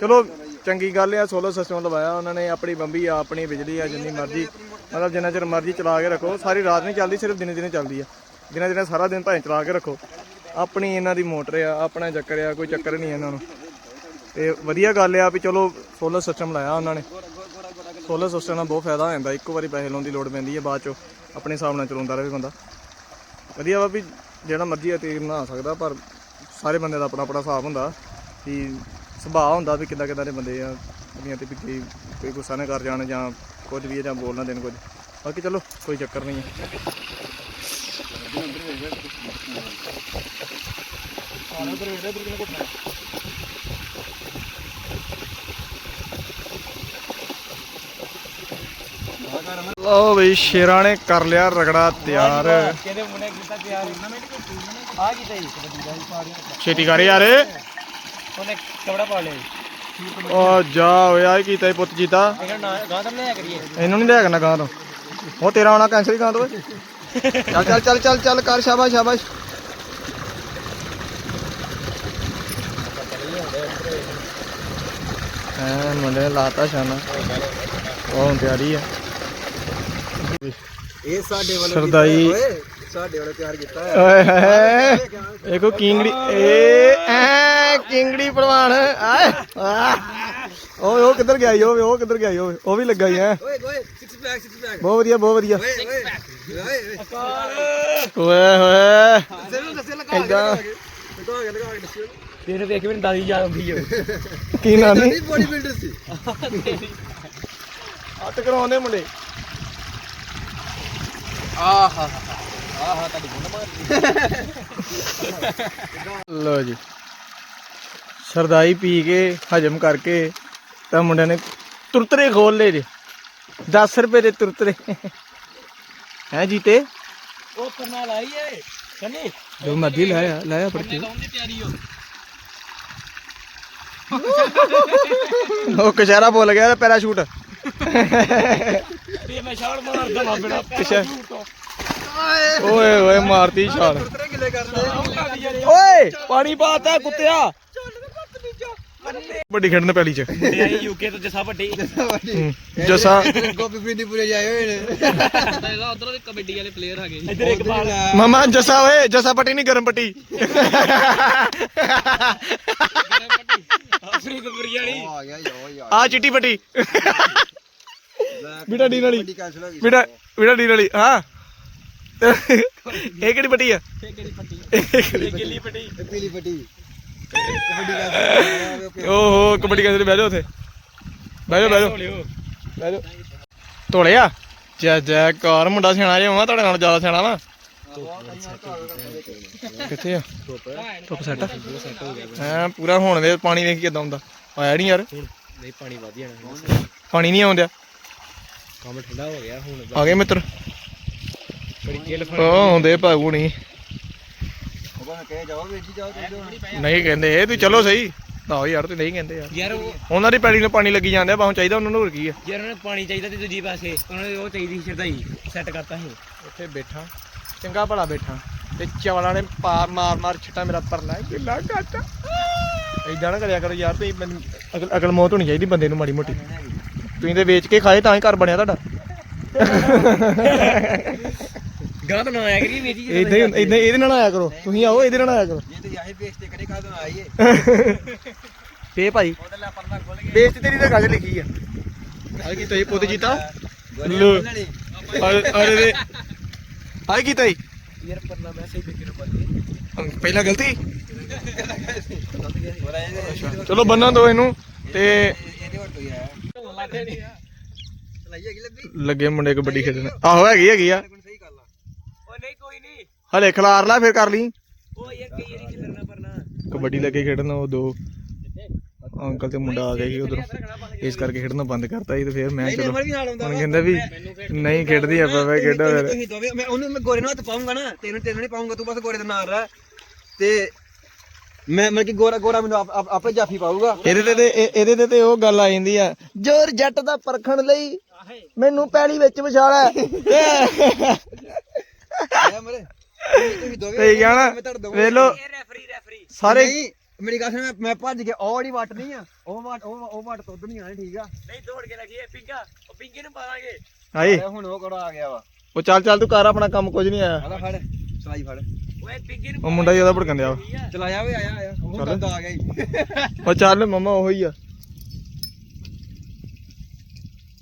ਚਲੋ, ਚੰਗੀ ਗੱਲ ਆ ਸੋਲਰ ਸਿਸਟਮ ਲਵਾਇਆ ਉਹਨਾਂ ਨੇ। ਆਪਣੀ ਬੰਬੀ ਆ, ਆਪਣੀ ਬਿਜਲੀ ਆ, ਜਿੰਨੀ ਮਰਜ਼ੀ ਮਤਲਬ ਜਿੰਨਾ ਚਿਰ ਮਰਜ਼ੀ ਚਲਾ ਕੇ ਰੱਖੋ, ਸਾਰੀ ਰਾਤ ਨਹੀਂ ਚੱਲਦੀ, ਸਿਰਫ ਦਿਨੇ ਦਿਨੇ ਚੱਲਦੀ ਆ। ਦਿਨੇ ਦਿਨੇ ਸਾਰਾ ਦਿਨ ਭਾਵੇਂ ਚਲਾ ਕੇ ਰੱਖੋ। ਆਪਣੀ ਇਹਨਾਂ ਦੀ ਮੋਟਰ ਆ, ਆਪਣਾ ਚੱਕਰ ਆ, ਕੋਈ ਚੱਕਰ ਨਹੀਂ ਇਹਨਾਂ ਨੂੰ। ਤੇ ਵਧੀਆ ਗੱਲ ਆ ਵੀ ਚਲੋ ਸੋਲਰ ਸਿਸਟਮ ਲਾਇਆ ਉਹਨਾਂ ਨੇ। ਸੋਲਰ ਸਿਸਟਮ ਨਾਲ ਬਹੁਤ ਫਾਇਦਾ ਹੋ ਜਾਂਦਾ, ਇੱਕੋ ਵਾਰੀ ਪੈਸੇ ਲਾਉਣ ਦੀ ਲੋੜ ਪੈਂਦੀ ਹੈ ਬਾਅਦ ਚੋਂ ਆਪਣੇ ਹਿਸਾਬ ਨਾਲ ਚਲਾਉਂਦਾ ਰਹੇ ਬੰਦਾ। ਵਧੀਆ ਵਾ ਵੀ ਜਿਹੜਾ ਮਰਜ਼ੀ ਆ ਤੇਲ ਬਣਾ ਸਕਦਾ, ਪਰ ਸਾਰੇ ਬੰਦੇ ਦਾ ਆਪਣਾ ਆਪਣਾ ਹਿਸਾਬ ਹੁੰਦਾ ਕਿ ਸੁਭਾਅ ਹੁੰਦਾ ਵੀ ਕਿੱਦਾਂ ਕਿੱਦਾਂ ਦੇ ਬੰਦੇ ਆ, ਦੁਨੀਆ ਤੇ ਵੀ ਕੋਈ ਕੋਈ ਗੁੱਸਾ ਨਾ ਕਰ ਜਾਣ ਜਾਂ ਕੁਝ ਵੀ ਜਾਂ ਬੋਲ ਨਾ ਦੇਣ ਕੁਝ। ਬਾਕੀ ਚਲੋ ਕੋਈ ਚੱਕਰ ਨਹੀਂ ਹੈ। ਲਓ ਬਈ ਸ਼ੇਰਾਂ ਨੇ ਕਰ ਲਿਆ ਰਗੜਾ ਤਿਆਰ। ਕਿਹਦੇ ਮੁੰਡੇ ਕੀਤਾ ਤਿਆਰ ਆ ਕੀਤਾ ਜੀ? ਛੇਤੀ ਕਰ ਯਾਰ। ਉਹਨੇ ਕਪੜਾ ਪਾ ਲਿਆ ਜੀ। ਓ ਜਾ ਹੋਇਆ ਕੀ ਕੀਤਾ ਈ ਪੁੱਤ ਜੀਤਾ। ਇਹਨਾਂ ਨਹੀਂ ਲਿਆ ਕਰਨਾ ਗਾਂ ਤੋਂ ਉਹ ਤੇਰਾ ਆਉਣਾ ਕੈਂਸਲ ਹੀ ਗਾਂ ਤੋਂ। ਚੱਲ ਚੱਲ ਚੱਲ ਚੱਲ ਚੱਲ ਕਰ ਸ਼ਾਬਾਸ਼ ਸ਼ਾਬਾਸ਼। ਐ ਮੁੰਡੇ ਨੇ ਲਾਤਾ ਸ਼ਾਨਾ ਉਹ ਹੁਣ ਤਿਆਰੀ ਆ। ਇਹ ਸਾਡੇ ਵੱਲੋਂ ਸਰਦਾਈ ਸਾਡੇ ਵੱਲੋਂ ਤਿਆਰ ਕੀਤਾ ਹੈ ਓਏ ਹੋਏ। ਦੇਖੋ ਕਿੰਗੜੀ ਏ ਐ ਕਿੰਗੜੀ ਪਹਿਲਵਾਨ। ਆਏ। ਆ। ਓਏ ਉਹ ਕਿੱਧਰ ਗਿਆ ਈ? ਓਏ ਉਹ ਕਿੱਧਰ ਗਿਆ ਈ? ਓਏ ਉਹ ਵੀ ਲੱਗਾ ਹੀ। ਐ ਓਏ ਓਏ ਸਿਕਸ ਪੈਕ ਸਿਕਸ ਪੈਕ ਬਹੁਤ ਵਧੀਆ ਬਹੁਤ ਵਧੀਆ। ਓਏ ਓਏ ਓਏ ਓਏ। ਹੋਏ। ਜ਼ਰੂਰ ਦੱਸੇ ਲਗਾ ਏਦਾਂ। ਲਗਾ ਕੇ ਲਗਾ ਕੇ ਦੱਸਿਓ ਤੈਨੂੰ ਵੇਖ ਕੇ ਮੈਨੂੰ ਦਾਦੀ ਯਾਦ ਆਉਂਦੀ ਹੈ ਕੀ ਨਾਨੀ ਨਹੀਂ ਬੋਡੀ ਬਿਲਡਰ ਸੀ। ਹੱਥ ਕਰਾਉਂਦੇ ਮੁੰਡੇ। ਆਹਾ ਆਹਾ ਤੁਹਾਡੀ ਗੁੰਨ ਲੋ ਜੀ। ਸਰਦਾਈ ਪੀ ਕੇ ਹਜਮ ਕਰਕੇ ਤਾਂ ਮੁੰਡਿਆਂ ਨੇ ਤੁਰਤਰੇ ਖੋਲ ਲਏ ਜੀ। 10 ਰੁਪਏ ਦੇ ਤੁਰਤਰੇ। ਹੈ ਜੀਤੇ? ਉਹ ਕਰਨਾ ਲਾਈ ਏ ਕੰਨੀ। ਜੋ ਮਰਜ਼ੀ ਲਾਇਆ ਲਾਇਆ ਫੜ ਕੇ ਲਾਉਣ ਦੀ ਤਿਆਰੀ ਹੋ ਉਹ ਕਸ਼ਹਿਰਾ ਬੋਲ ਗਿਆ ਪੈਰਾਸ਼ੂਟ। ਤੇ ਮੈਂ ਛਾਲ ਮਾਰਦਾ ਵਾ ਬਿਨਾ ਕਸ਼ਹਿ ਓਏ ਓਏ ਮਾਰਤੀ ਛਾਲ। ਓਏ ਪਾਣੀ ਪਾਤਾ ਕੁੱਤਿਆ। ਵੱਡੀ ਖੇਡਣ ਪੈਲੀ ਚ। ਆਈ ਯੂਕੇ ਤੋਂ ਜਸਾ ਵੱਡੀ। ਜਸਾ ਗੋਪੀ ਪਿੰਡੀ ਪੂਰੇ ਜਾਏ ਹੋਏ ਨੇ। ਉਧਰੋਂ ਦੇ ਕਬੱਡੀ ਵਾਲੇ ਪਲੇਅਰ ਹੈਗੇ ਇੱਧਰ ਇੱਕ ਬਾਲ। ਮਮਾ ਜਸਾ ਓਏ ਜਸਾ ਪੱਟੀ ਨਹੀਂ ਗਰਮ ਪੱਟੀ। ਫਰੀਦਪੁਰੀ ਵਾਲੀ। ਆ ਚਿੱਟੀ ਪੱਟੀ। ਬੀਟਾ ਡੀਨ ਵਾਲੀ। ਬੀਟਾ ਬੀਟਾ ਡੀਨ ਵਾਲੀ ਹਾਂ। ਇਹ ਕਿਹੜੀ ਪੱਟੀ ਆ? ਇਹ ਕਿਹੜੀ ਪੱਟੀ ਇਹ ਗਿੱਲੀ ਪੱਟੀ ਇਹ ਪੀਲੀ ਪੱਟੀ ਕਬੱਡੀ ਓਕੇ ਓਹੋ ਕਬੱਡੀ ਕਹਿੰਦੇ ਬਹਿ ਜਾਓ ਉੱਥੇ। ਬਹਿ ਜਾਓ ਬਹਿ ਜਾਓ। ਲਿਓ ਬਹਿ ਜਾਓ। ਧੋਲੇ ਆ? ਜੈ ਜੈ ਕਾਰ ਮੁੰਡਾ ਸਿਆਣਾ ਜੇ ਮੈਂ ਤੁਹਾਡੇ ਨਾਲ ਜ਼ਿਆਦਾ ਸਿਆਣਾ ਵਾ। ਕਿੱਥੇ ਆ? ਧੁੱਪ ਸੈੱਟ ਹਾਂ ਪੂਰਾ ਹੁਣ ਵੇ ਪਾਣੀ ਵੇਖ ਕਿਦਾਂ ਆਉਂਦਾ ਆਇਆ ਨਹੀਂ ਯਾਰ? ਨਹੀਂ ਪਾਣੀ ਵਧ ਜਾਣਾ। ਪਾਣੀ ਨਹੀਂ ਆਉਂਦਾ ਕੰਮ ਠੰਡਾ ਹੋ ਗਿਆ ਹੁਣ। ਆ ਗਏ ਮਿੱਤਰ। ਉਹ ਆਉਂਦੇ ਭਾਗੂ ਨਹੀਂ ਨਹੀਂ ਕਹਿੰਦੇ ਇਹ ਤੂੰ ਚਲੋ ਸਹੀ। ਆਹੋ ਯਾਰ ਤੇ ਨਹੀਂ ਕਹਿੰਦੇ ਯਾਰ। ਯਾਰ ਉਹ ਉਹਨਾਂ ਦੀ ਪੈੜੀ ਨੂੰ ਪਾਣੀ ਲੱਗੀ ਜਾਂਦੇ ਆ ਬਾਹੋਂ ਚਾਹੀਦਾ ਉਹਨਾਂ ਨੂੰ ਹੋਰ ਕੀ ਆ। ਯਾਰ ਉਹਨੇ ਪਾਣੀ ਚਾਹੀਦਾ ਤੇ ਦੂਜੀ ਪਾਸੇ ਉਹਨਾਂ ਨੇ ਉਹ ਚਾਹੀਦੀ ਸੀ ਸ਼ਰਦਾਈ ਸੈੱਟ ਕਰਤਾ ਸੀ। ਉੱਥੇ ਬੈਠਾ। ਚੰਗਾ ਭਲਾ ਬੈਠਾ। ਤੇ ਚਵਲਾਂ ਨੇ ਪਾਰ ਮਾਰ ਮਾਰ ਛਿੱਟਾ ਮੇਰਾ ਪਰਨਾ ਕਿੰਨਾ ਘੱਟ। ਏਦਾਂ ਨਾ ਕਰਿਆ ਕਰੋ ਯਾਰ ਤੁਸੀਂ ਮੈਨੂੰ ਅਕਲ ਅਕਲ ਮੌਤ ਹੋਣੀ ਚਾਹੀਦੀ ਬੰਦੇ ਨੂੰ ਮਾੜੀ ਮੋਟੀ। ਤੁਸੀਂ ਤੇ ਵੇਚ ਕੇ ਖਾਏ ਤਾਂ ਹੀ ਘਰ ਬਣਿਆ ਤੁਹਾਡਾ। ਗਾਂ ਤਾਂ ਨਾ ਆਇਆ ਕਰੀ ਮੇਰੀ ਇਦਾਂ ਹੀ ਇਦਾਂ ਇਹਦੇ ਨਾਲ ਆਇਆ ਕਰੋ। ਤੁਸੀਂ ਆਓ ਇਹਦੇ ਨਾਲ ਆਇਆ ਕਰੋ। ਜੇ ਤੁਸੀਂ ਆਹੀ ਵੇਚ ਤੇ ਕਦੇ ਕਾਦੋਂ ਆਈਏ। ਫੇ ਭਾਈ। ਬੇਇੱਜ਼ਤੀ ਤੇਰੀ ਤਾਂ ਗੱਲ ਲਿਖੀ ਆ। ਆ ਕੀ ਤੁਸੀਂ ਪੁੱਤ ਜੀਤਾ? ਲੋ। ਅਰੇ ਅਰੇ ਦੇ ਆ ਕੀ ਤਾਈ ਯਾਰ ਪਰਨਾ ਮੈਂ ਸਹੀ ਬਿਕਰ ਪਾ ਪਹਿਲਾਂ ਗਲਤੀ? ਚਲੋ ਬੰਨਾਂ ਦੋ ਇਹਨੂੰ ਤੇ ਲੱਗੇ? ਮੁੰਡੇ ਕਬੱਡੀ ਖੇਡਣ ਆਹੋ ਹੈਗੀ ਹੈਗੀ ਆ। ਹਲੇ ਖਿਲਾਰ ਲਾ ਫਿਰ ਕਰ ਲਈ। ਉਹ ਯਾਰ ਕਈ ਵਾਰੀ ਖਿਲਰਨਾ ਪਰਨਾ। ਕਬੱਡੀ ਲੱਗੇ ਖੇਡਣ ਉਹ ਦੋ ਅੰਕਲ ਤੇ ਮੁੰਡਾ ਆ ਗਿਆ ਸੀ ਉਧਰ। ਇਸ ਕਰਕੇ ਖੇਡਣਾ ਬੰਦ ਕਰਤਾ ਸੀ ਤੇ ਫਿਰ ਮੈਂ ਚਲੋ ਵੀ ਹੁਣ ਕਹਿੰਦਾ ਵੀ ਨਹੀਂ ਖੇਡਦੀ ਆਪਾਂ ਮੈਂ ਖੇਡੋ ਫਿਰ। ਤੁਸੀਂ ਦੋਵੇਂ ਮੈਂ ਉਹਨੂੰ ਮੈਂ ਗੋਰੇ ਨੂੰ ਹੱਥ ਪਾਉਂਗਾ ਨਾ ਤੈਨੂੰ ਤੈਨੂੰ ਨਹੀਂ ਪਾਉਂਗਾ ਤੂੰ ਬਸ ਗੋਰੇ ਦੇ ਨਾਲ ਰਹਿ। ਤੇ ਮੈਂ ਮੈਂ ਕਿ ਗੋਰਾ ਗੋਰਾ ਮੈਨੂੰ ਆਪ- ਜਾਫੀ ਪਾਊਗਾ। ਇਹਦੇ ਤੇ ਤੇ ਇਹ- ਇਹਦੇ ਤੇ ਤੇ ਉਹ ਗੱਲ ਆ ਜਾਂਦੀ ਆ। ਜੋਰ ਜੱਟ ਦਾ ਪਰਖਣ ਲਈ ਮੈਨੂੰ ਪੈਲੀ ਵਿੱਚ ਵਿਛਾਲਾ ਆ ਮਰੇ। ਤੁਸੀਂ- ਸਹੀ ਗਿਆ ਨਾ ਮੈਂ ਵੇਖ ਇਹ ਰੈਫਰੀ ਰੈਫਰੀ ਸਾਰੇ ਨਹੀਂ ਮੇਰੀ ਗੱਲ ਸੁਣ ਮੈਂ- ਮੈਂ ਭੱਜ ਕੇ ਉਹ ਵਾਲੀ ਵੱਟ ਨਹੀਂ ਆ। ਉਹ ਵੱਟ ਉਹ ਉਹ ਵੱਟ ਤੋਂ ਉਧਰ ਨਹੀਂ ਆਣੀ ਠੀਕ ਆ? ਨਹੀਂ ਦੌੜ ਕੇ ਲੱਗੀ ਪਿੰਗਾ। ਉਹ ਪਿੰਗੇ ਨੂੰ ਪਾਵਾਂਗੇ ਹਾਏ ਅਰੇ ਹੁਣ ਉਹ ਕੋੜਾ ਆ ਗਿਆ ਵਾ। ਉਹ ਚੱਲ ਚੱਲ ਤੂੰ ਕਰ ਆਪਣਾ ਕੰਮ ਕੁਝ ਨਹੀਂ ਆਇਆ। ਆਲਾ ਫੜ ਚਲਾਈ ਫੜ। ਓਏ ਪਿੰਗੇ ਨੂੰ ਉਹ ਮੁੰਡਾ ਜ਼ਿਆਦਾ ਭੜਕਣ ਦਿਆ ਵਾ। ਚਲਾਇਆ ਵੇ ਆਇਆ ਆਇਆ। ਉਹ ਚੱਲ। ਦੰਦ ਆ ਗਿਆ ਈ। ਉਹ ਚੱਲ ਮਮਾ ਉਹੀ ਆ।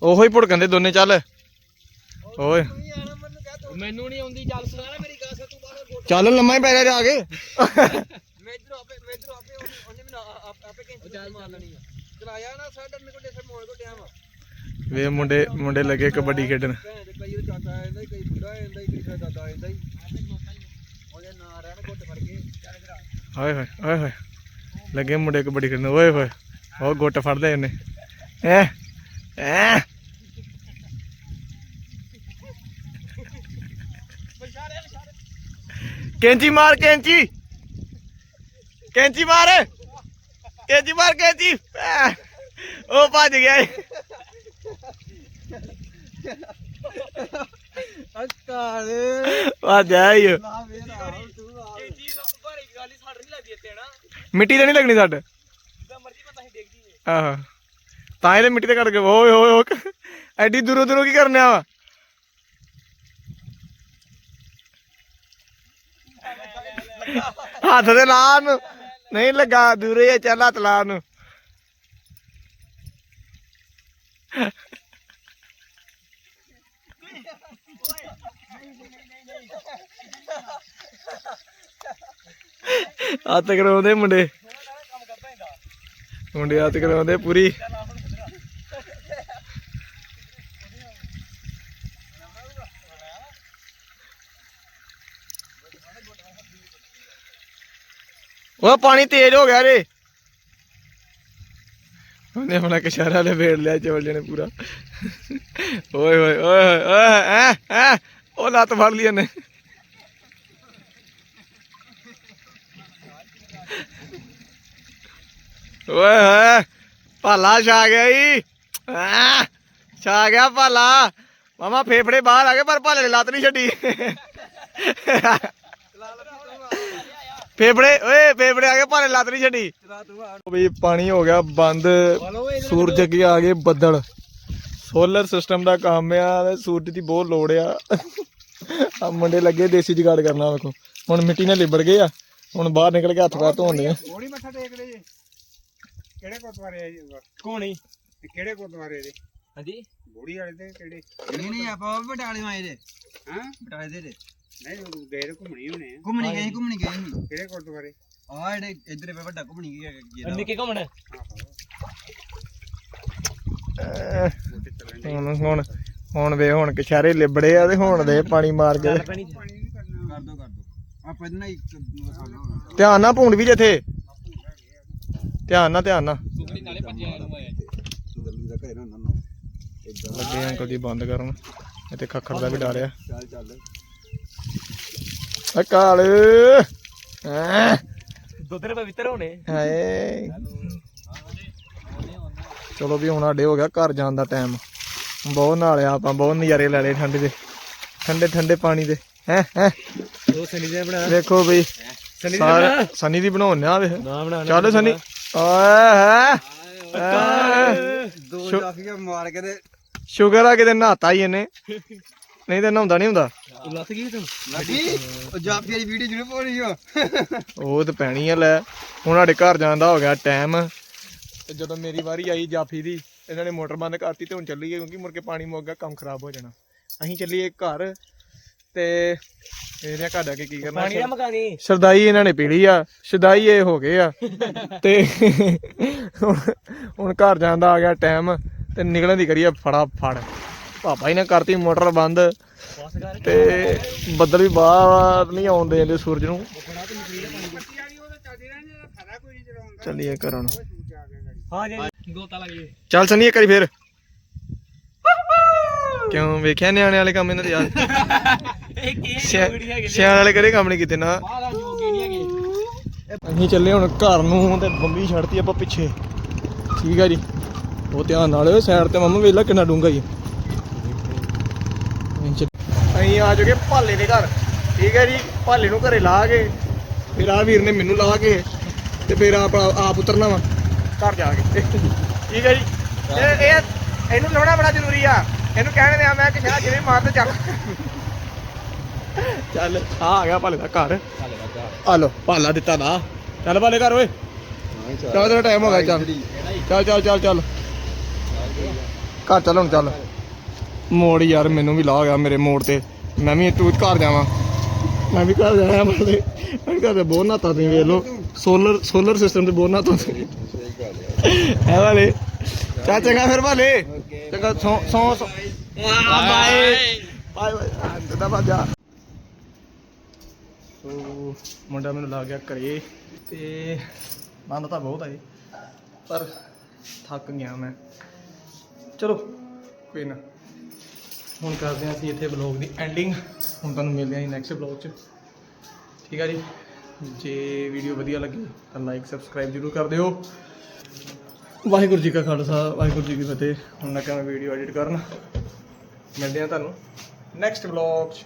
ਉਹੋ ਹੀ ਭੜਕਣ ਦੇ ਦੋਨੇ ਚੱਲ। ਓਏ। ਮੈਨੂੰ ਨਹੀਂ ਆਉਂਦੀ ਚੱਲ ਸੁਣਾ ਨਾ ਮੇਰੀ ਗੱਲ ਤੂੰ ਬਾਹਰ ਚੱਲ ਲੰਮਾ ਹੀ ਪੈ ਜਾ ਆ ਕੇ। ਮੈਂ ਇਧਰੋਂ ਆਪੇ ਮੈਂ ਇਧਰੋਂ ਆਪੇ ਉਹਨੇ ਉਹਨੇ ਮੈਨੂੰ ਆ- ਆ- ਆਪੇ ਕੈਂਚੀ ਚੱਲ ਮਾਰ ਲੈਣੀ ਆ। ਚਲਾਇਆ ਨਾ ਸਾਡਾ ਮੇਰੇ ਕੋਲ ਡੇਸਰ ਮੋੜ ਕੋ ਟਿਆ ਵਾ। ਵੇ ਮੁੰਡੇ ਮੁੰਡੇ ਲੱਗੇ ਕਬੱਡੀ ਖੇਡਣ। ਕਈ ਚਾਚਾ ਕਈ ਬੁੱਢਾ ਕਈ ਦਾਦਾ। ਉਹਦੇ ਨਾਂ ਰਹਿਣ ਘੁੱਟ ਫੜ ਕੇ। ਹਾਏ ਹਾਏ ਹਾਏ ਹਾਏ। ਲੱਗੇ ਮੁੰਡੇ ਕਬੱਡੀ ਖੇਡਣ ਓਏ ਹੋਏ। ਉਹ ਗੁੱਟ ਫੜਦੇ ਇਹਨੇ। ਐ ਐ। ਕੈਂਚੀ ਮਾਰ ਕੈਂਚੀ। ਕੈਂਚੀ ਮਾਰ। ਕੈਂਚੀ ਮਾਰ ਕੈਂਚੀ। ਉਹ ਭੱਜ ਗਿਆ। ਅਕਾਲ ਭੱਜ ਆਇਆ ਈ ਉਹ। ਲਾ ਵੇਰਾ ਤੂੰ ਆ। ਇਹ ਚੀਜ਼ ਭਾਰੀ ਗੱਲ ਹੀ ਮਿੱਟੀ ਤਾਂ ਨਹੀਂ ਲੱਗਣੀ ਏ ਆਹ। ਤਾਂ ਇਹਦੇ ਮਿੱਟੀ ਤੇ ਕੱਢ ਕੇ ਓਏ ਹੋਏ ਹੋਏ ਐਡੀ ਦੂਰੋਂ ਦੂਰੋਂ ਕੀ ਕਰਨਿਆ ਵਾ? ਹੱਥ ਤੇ ਲਾ ਨੂੰ। ਨਹੀਂ ਲੱਗਾ ਦੂਰੇ ਆ, ਚੱਲ ਹੱਥ ਲਾ ਨੂੰ। ਹੱਥ ਕਰਾਉਂਦੇ ਮੁੰਡੇ। ਮੁੰਡੇ ਹੱਥ ਕਰਾਉਂਦੇ ਪੂਰੀ। ਉਹ ਪਾਣੀ ਤੇਜ਼ ਹੋ ਗਿਆ ਰੇ ਉਹਨੇ ਆਪਣਾ ਕਸ਼ਾਰਾ ਲਵੇੜ ਲਿਆ ਚੋਲ ਜਣੇ ਪੂਰਾ। ਓਏ ਓਏ ਓਏ ਓਏ, ਐ ਐ, ਉਹ ਲੱਤ ਫੜ ਲਈ ਉਹਨੇ। ਓਏ ਹੋਏ ਭਾਲਾ ਛਾ ਗਿਆ ਈ। ਛਾ ਗਿਆ ਭਾਲਾ। ਮਾਮਾ ਫੇਫੜੇ ਬਾਹਰ ਆ ਗਏ, ਪਰ ਭਾਲੇ ਨੇ ਲੱਤ ਨਹੀਂ ਛੱਡੀ। ਫੇਫੜੇ ਓਏ ਫੇਫੜੇ ਆ ਗਏ ਭਾਲੇ ਲੱਤ ਨਹੀਂ ਛੱਡੀ। ਚਲਾ ਤੂੰ ਆ ਵੀ ਪਾਣੀ ਹੋ ਗਿਆ ਬੰਦ ਸੂਰਜ ਅੱਗੇ ਆ ਗਏ ਬੱਦਲ। ਸੋਲਰ ਸਿਸਟਮ ਦਾ ਕੰਮ ਆ ਤੇ ਸੂਰਜ ਦੀ ਬਹੁਤ ਲੋੜ ਆ। ਆ ਮੁੰਡੇ ਲੱਗੇ ਦੇਸੀ ਜੁਗਾੜ ਕਰਨਾ ਵੇਖੋ। ਹੁਣ ਮਿੱਟੀ ਨਾਲ ਲਿਬੜ ਗਏ ਆ। ਹੁਣ ਬਾਹਰ ਨਿਕਲ ਕੇ ਹੱਥ ਪਾ ਧੋਣੇ ਆ। ਥੋੜੀ ਮੱਥਾ ਟੇਕਦੇ ਜੀ। ਕਿਹੜੇ ਗੁਰਦੁਆਰੇ ਆ ਜੀ? ਕੋਣੀ ਤੇ ਕਿਹੜੇ ਗੁਰਦੁਆਰੇ ਦੇ ਹਾਂਜੀ? ਬੋੜੀ ਵਾਲੇ ਦੇ ਕਿਹੜੇ? ਨਹੀਂ ਨਹੀਂ ਆਪਾਂ ਉਹ ਬਟਾਲੇ ਆਏ ਦੇ ਹਾਂ? ਬਟਾਲੇ ਦੇ ਦੇ ਨਹੀਂ ਉਹ ਗਏ ਤਾਂ ਘੁੰਮਣੀ ਹੋਣੇ ਆ। ਘੁੰਮਣੀ ਗਏ ਘੁੰਮਣੀ ਗਏ ਸੀ ਕਿਹੜੇ ਗੁਰਦੁਆਰੇ? ਆ ਜਿਹੜੇ ਇੱਧਰ ਪੇ ਵੱਡਾ ਘੁੰਮਣੀ ਗਿਆ ਜਿਹੜਾ ਨਿੱਕੇ ਘੁੰਮਣ? ਆਹੋ। ਅਹ ਬੋਟੇ ਚੱਲਣ ਦੇ ਹੁਣ ਹੁਣ ਹੁਣ ਵੇ ਹੁਣ ਕਛਾਰੇ ਲਿਬੜੇ ਆ ਤੇ ਹੁਣ ਦੇ ਪਾਣੀ ਮਾਰ ਕੇ। ਪੈਣੀ। ਪਾਣੀ ਨਹੀਂ ਕਰਨਾ। ਕਰ ਦੋ ਕਰ ਦੋ। ਆਪਾਂ ਇਹਨਾਂ ਇੱਕ ਮਸਾਲਾ ਧਿਆਨ ਨਾਲ ਭੂੰਡ ਵੀ ਜਿੱਥੇ। ਧਿਆਨ ਨਾਲ ਧਿਆਨ ਨਾਲ। ਸੁਗੜੀ ਨਾਲੇ ਭੱਜਿਆ ਨੂੰ ਆਇਆ ਦਾ ਘਰ ਨੂੰ। ਲੱਗੇ ਅੰਕਲ ਜੀ ਬੰਦ ਕਰਨ। ਇੱਥੇ ਖੱਖੜ ਦਾ ਵੀ ਡਰ ਆ। ਚੱਲ ਚੱਲ। ਅਕਾਲ ਹੈਂ? ਦੁੱਧ ਦੇ ਪਵਿੱਤਰ ਹੋਣੇ। ਹਾਏ। ਚਲੋ ਵੀ ਹੁਣ ਸਾਡੇ ਹੋ ਗਿਆ ਘਰ ਜਾਣ ਦਾ ਟਾਈਮ ਬਹੁਤ ਨਾਲਿਆ ਆਪਾਂ ਬਹੁਤ ਨਜ਼ਾਰੇ ਲੈ ਲਏ ਠੰਡੇ ਦੇ। ਠੰਡੇ ਠੰਡੇ ਪਾਣੀ ਦੇ। ਹੈ ਹੈ? ਦੋ ਸਨੀ ਦੇ ਬਣਾ। ਦੇਖੋ ਬਈ ਸਨੀ ਦੀ ਬਣਾਉਣੇ ਆ ਵੇ। ਨਾ ਬਣਾ ਚੱਲ ਸਨੀ ਓਏ ਹੈ? ਦੋ ਜਾਫੀਆਂ ਮਾਰ ਕੇ ਤੇ ਸ਼ੁਗਰ ਆ ਕਿਤੇ ਨਹਾਤਾ ਹੀ ਇਹਨੇ। ਨਹੀਂ ਤਾਂ ਨਹਾਉਂਦਾ ਨਹੀਂ ਹੁੰਦਾ। ਲੱਤ ਗਈ ਤੂੰ? ਲੱਗੀ ਉਹ ਜਾਫੀ ਵਾਲੀ ਵੀਡੀਓ ਜਿਹਨੂੰ ਪਾਉਣੀ ਆ। ਉਹ ਤੇ ਪੈਣੀ ਆ ਲੈ। ਹੁਣ ਸਾਡੇ ਘਰ ਜਾਣ ਦਾ ਹੋ ਗਿਆ ਟਾਈਮ ਤੇ ਜਦੋਂ ਮੇਰੀ ਵਾਰੀ ਆਈ ਜਾਫੀ ਦੀ ਇਹਨਾਂ ਨੇ ਮੋਟਰ ਬੰਦ ਕਰਤੀ ਤੇ ਹੁਣ ਚੱਲੀਏ ਕਿਉਂਕਿ ਮੁੜ ਕੇ ਪਾਣੀ ਮੁੱਕ ਗਿਆ ਕੰਮ ਖਰਾਬ ਹੋ ਜਾਣਾ। ਅਸੀਂ ਚੱਲੀਏ ਘਰ ਤੇ ਇਹਦੇ ਘਰ ਜਾ ਕੇ ਕੀ ਕਰਨਾ? ਪਾਣੀ ਦਾ ਮਕਾਨੀ ਸਰਦਾਈ ਇਹਨਾਂ ਨੇ ਪੀ ਲਈ ਆ। ਸ਼ਦਾਈ ਇਹ ਹੋ ਗਏ ਆ। ਤੇ ਹੁਣ ਹੁਣ ਘਰ ਜਾਣ ਦਾ ਆ ਗਿਆ ਟਾਈਮ ਤੇ ਨਿਕਲਣ ਦੀ ਕਰੀਏ ਫੜਾ ਫੜ ਪਾਪਾ ਜੀ ਨੇ ਕਰਤੀ ਮੋਟਰ ਬੰਦ ਤੇ ਬੱਦਲ ਵੀ ਬਾਹਰ ਨਹੀਂ ਆਉਣ ਦੇਂਦੇ ਸੂਰਜ ਨੂੰ। ਚੱਲੀਏ ਘਰਾਂ। ਚੱਲ ਸਨੀ ਇੱਕ ਵਾਰੀ ਫੇਰ। ਕਿਉਂ ਵੇਖਿਆ ਨਿਆਣੇ ਵਾਲੇ ਕੰਮ ਇਹਨਾਂ ਦੇ ਯਾਰ? ਇਹ ਸਿਆ- ਸਿਆਣ ਵਾਲੇ ਕਰੇ ਕੰਮ ਨਹੀਂ ਕੀਤੇ ਨਾ? ਅਸੀਂ ਚੱਲੇ ਹੁਣ ਘਰ ਨੂੰ ਤੇ ਬੰਬੀ ਛੱਡਤੀ ਆਪਾਂ ਪਿੱਛੇ। ਠੀਕ ਆ ਜੀ। ਉਹ ਧਿਆਨ ਨਾਲ ਸਾਈਡ ਤੇ ਮੰਮਾ ਵੇਲਾ ਕਿੰਨਾ ਡੂੰਗਾ ਜੀ ਅਸੀਂ ਆ ਚੁੱਕੇ ਭਾਲੇ ਦੇ ਘਰ। ਠੀਕ ਹੈ ਜੀ, ਭਾਲੇ ਨੂੰ ਘਰੇ ਲਾ ਕੇ, ਫਿਰ ਆ ਵੀਰ ਨੇ ਮੈਨੂੰ ਲਾ ਕੇ ਤੇ ਫਿਰ ਆਪ ਆਪ ਉਤਰਨਾ ਵਾ, ਘਰ ਜਾ ਕੇ। ਠੀਕ ਹੈ ਜੀ। ਇਹ ਇਹ ਇਹਨੂੰ ਲਾਉਣਾ ਬੜਾ ਜ਼ਰੂਰੀ ਆ। ਇਹਨੂੰ ਕਹਿਣ ਦਿਆ ਮੈਂ ਕਿ ਸ਼ਾਹ ਜਿਵੇਂ ਮਾਰ ਤੇ ਚੱਲ ਚੱਲ ਆ ਆ ਗਿਆ ਭਾਲੇ ਦਾ ਘਰ। ਆ ਲੋ ਭਾਲਾ ਦਿੱਤਾ ਨਾ। ਚੱਲ ਭਾਲੇ ਘਰ ਓਏ। ਚੱਲ, ਤੇਰਾ ਟਾਈਮ ਹੋ ਗਿਆ, ਚੱਲ। ਚੱਲ ਚੱਲ ਚੱਲ ਚੱਲ। ਘਰ ਚੱਲ ਹੁਣ ਚੱਲ। ਮੋੜ ਯਾਰ ਮੈਨੂੰ ਵੀ ਲਾ ਗਿਆ ਮੇਰੇ ਮੋੜ ਤੇ। ਮੈਂ ਵੀ ਤੂੰ ਘਰ ਜਾਵਾਂ। ਮੈਂ ਵੀ ਘਰ ਜਾਣਾ ਭਾਲੇ ਮੈਂ ਘਰ ਦੇ ਬਹੁਤ ਨਾਤਾ ਤੁਸੀਂ ਵੇਖ ਲਓ। ਸੋਲਰ ਸੋਲਰ ਸਿਸਟਮ ਤੇ ਬਹੁਤ ਨਾਤਾ ਤੁਸੀਂ। ਹੈ ਵਾਲੇ। ਚੱਲ ਚੰਗਾ ਫਿਰ ਭਾਲੇ। ਚੰਗਾ ਸੌ ਸੌ ਬਾਏ। Bye bye. ਕਿੱਦਾਂ ਭੱਜਾ ਸੋ ਮੁੰਡਾ ਮੈਨੂੰ ਲਾ ਗਿਆ ਘਰੇ। ਤੇ ਆਨੰਦ ਤਾਂ ਬਹੁਤ ਆਏ ਪਰ ਥੱਕ ਗਿਆ ਮੈਂ। ਚਲੋ, ਕੋਈ ਨਾ। ਹੁਣ ਕਰਦੇ ਹਾਂ ਅਸੀਂ ਇੱਥੇ ਵਲੌਗ ਦੀ ਐਂਡਿੰਗ ਹੁਣ ਤੁਹਾਨੂੰ ਮਿਲਦੇ ਹਾਂ ਜੀ ਨੈਕਸਟ ਵਲੌਗ 'ਚ। ਠੀਕ ਆ ਜੀ? ਜੇ ਵੀਡੀਓ ਵਧੀਆ ਲੱਗੀ ਤਾਂ ਲਾਈਕ ਸਬਸਕ੍ਰਾਈਬ ਜ਼ਰੂਰ ਕਰ ਦਿਓ। ਵਾਹਿਗੁਰੂ ਜੀ ਕਾ ਖਾਲਸਾ, ਵਾਹਿਗੁਰੂ ਜੀ ਕੀ ਫਤਿਹ। ਹੁਣ ਲੱਗਾ ਮੈਂ ਵੀਡੀਓ ਐਡਿਟ ਕਰਨ। ਮਿਲਦੇ ਹਾਂ ਤੁਹਾਨੂੰ ਨੈਕਸਟ ਵਲੌਗ 'ਚ।